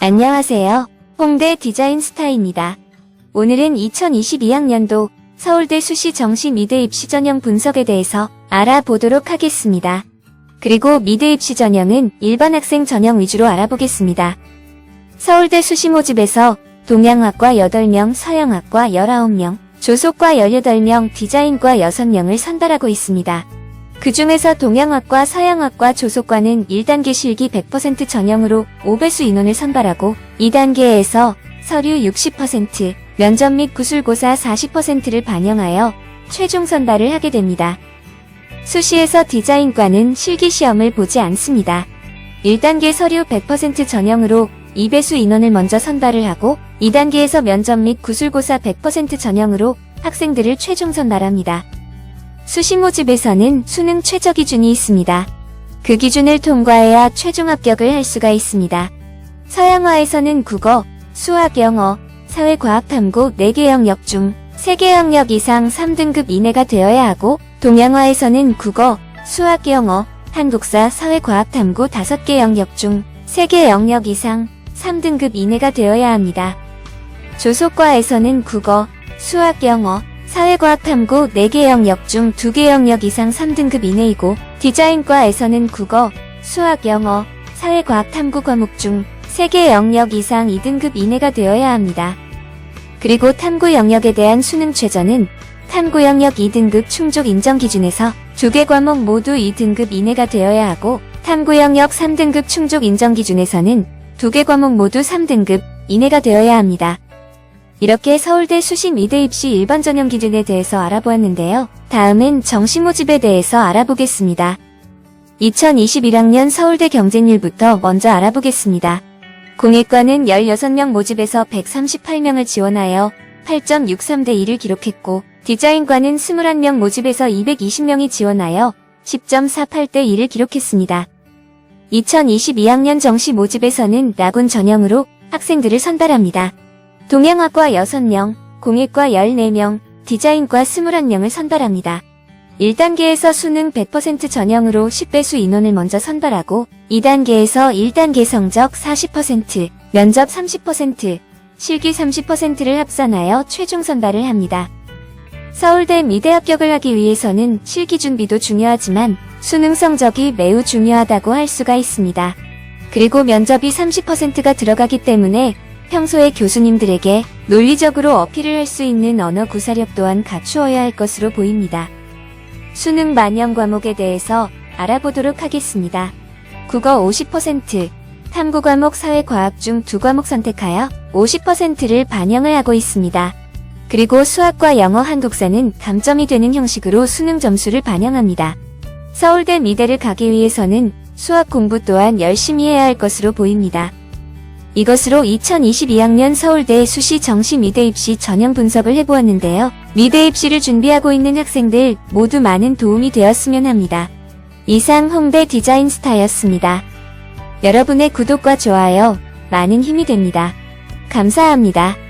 안녕하세요. 홍대 디자인 스타입니다. 오늘은 2022학년도 서울대 수시 정시 미대 입시 전형 분석에 대해서 알아보도록 하겠습니다. 그리고 미대 입시 전형은 일반 학생 전형 위주로 알아보겠습니다. 서울대 수시 모집에서 동양학과 8명, 서양학과 19명, 조속과 18명, 디자인과 6명을 선발하고 있습니다. 그 중에서 동양학과, 서양학과, 조속과는 1단계 실기 100% 전형으로 5배수 인원을 선발하고 2단계에서 서류 60%, 면접 및 구술고사 40%를 반영하여 최종 선발을 하게 됩니다. 수시에서 디자인과는 실기 시험을 보지 않습니다. 1단계 서류 100% 전형으로 2배수 인원을 먼저 선발을 하고 2단계에서 면접 및 구술고사 100% 전형으로 학생들을 최종 선발합니다. 수시 모집에서는 수능 최저 기준이 있습니다. 그 기준을 통과해야 최종 합격을 할 수가 있습니다. 서양화에서는 국어, 수학, 영어, 사회과학, 탐구 4개 영역 중 3개 영역 이상 3등급 이내가 되어야 하고 동양화에서는 국어, 수학, 영어, 한국사, 사회과학, 탐구 5개 영역 중 3개 영역 이상 3등급 이내가 되어야 합니다. 조속과에서는 국어, 수학, 영어, 사회과학 탐구 4개 영역 중 2개 영역 이상 3등급 이내이고 디자인과에서는 국어, 수학, 영어, 사회과학 탐구 과목 중 3개 영역 이상 2등급 이내가 되어야 합니다. 그리고 탐구 영역에 대한 수능 최저는 탐구 영역 2등급 충족 인정 기준에서 2개 과목 모두 2등급 이내가 되어야 하고 탐구 영역 3등급 충족 인정 기준에서는 2개 과목 모두 3등급 이내가 되어야 합니다. 이렇게 서울대 수시 미대 입시 일반 전형 기준에 대해서 알아보았는데요. 다음은 정시 모집에 대해서 알아보겠습니다. 2021학년 서울대 경쟁률부터 먼저 알아보겠습니다. 공익과는 16명 모집에서 138명을 지원하여 8.63대 1을 기록했고, 디자인과는 21명 모집에서 220명이 지원하여 10.48대 1을 기록했습니다. 2022학년 정시 모집에서는 라군 전형으로 학생들을 선발합니다. 동양학과 6명, 공익과 14명, 디자인과 21명을 선발합니다. 1단계에서 수능 100% 전형으로 10배수 인원을 먼저 선발하고 2단계에서 1단계 성적 40%, 면접 30%, 실기 30%를 합산하여 최종 선발을 합니다. 서울대 미대 합격을 하기 위해서는 실기 준비도 중요하지만 수능 성적이 매우 중요하다고 할 수가 있습니다. 그리고 면접이 30%가 들어가기 때문에 평소에 교수님들에게 논리적으로 어필을 할 수 있는 언어 구사력 또한 갖추어야 할 것으로 보입니다. 수능 만영 과목에 대해서 알아보도록 하겠습니다. 국어 50%, 탐구 과목 사회과학 중 두 과목 선택하여 50%를 반영을 하고 있습니다. 그리고 수학과 영어 한국사는 감점이 되는 형식으로 수능 점수를 반영합니다. 서울대 미대를 가기 위해서는 수학 공부 또한 열심히 해야 할 것으로 보입니다. 이것으로 2022학년 서울대 수시 정시 미대 입시 전형 분석을 해보았는데요. 미대 입시를 준비하고 있는 학생들 모두 많은 도움이 되었으면 합니다. 이상 홍대 디자인 스타였습니다. 여러분의 구독과 좋아요 많은 힘이 됩니다. 감사합니다.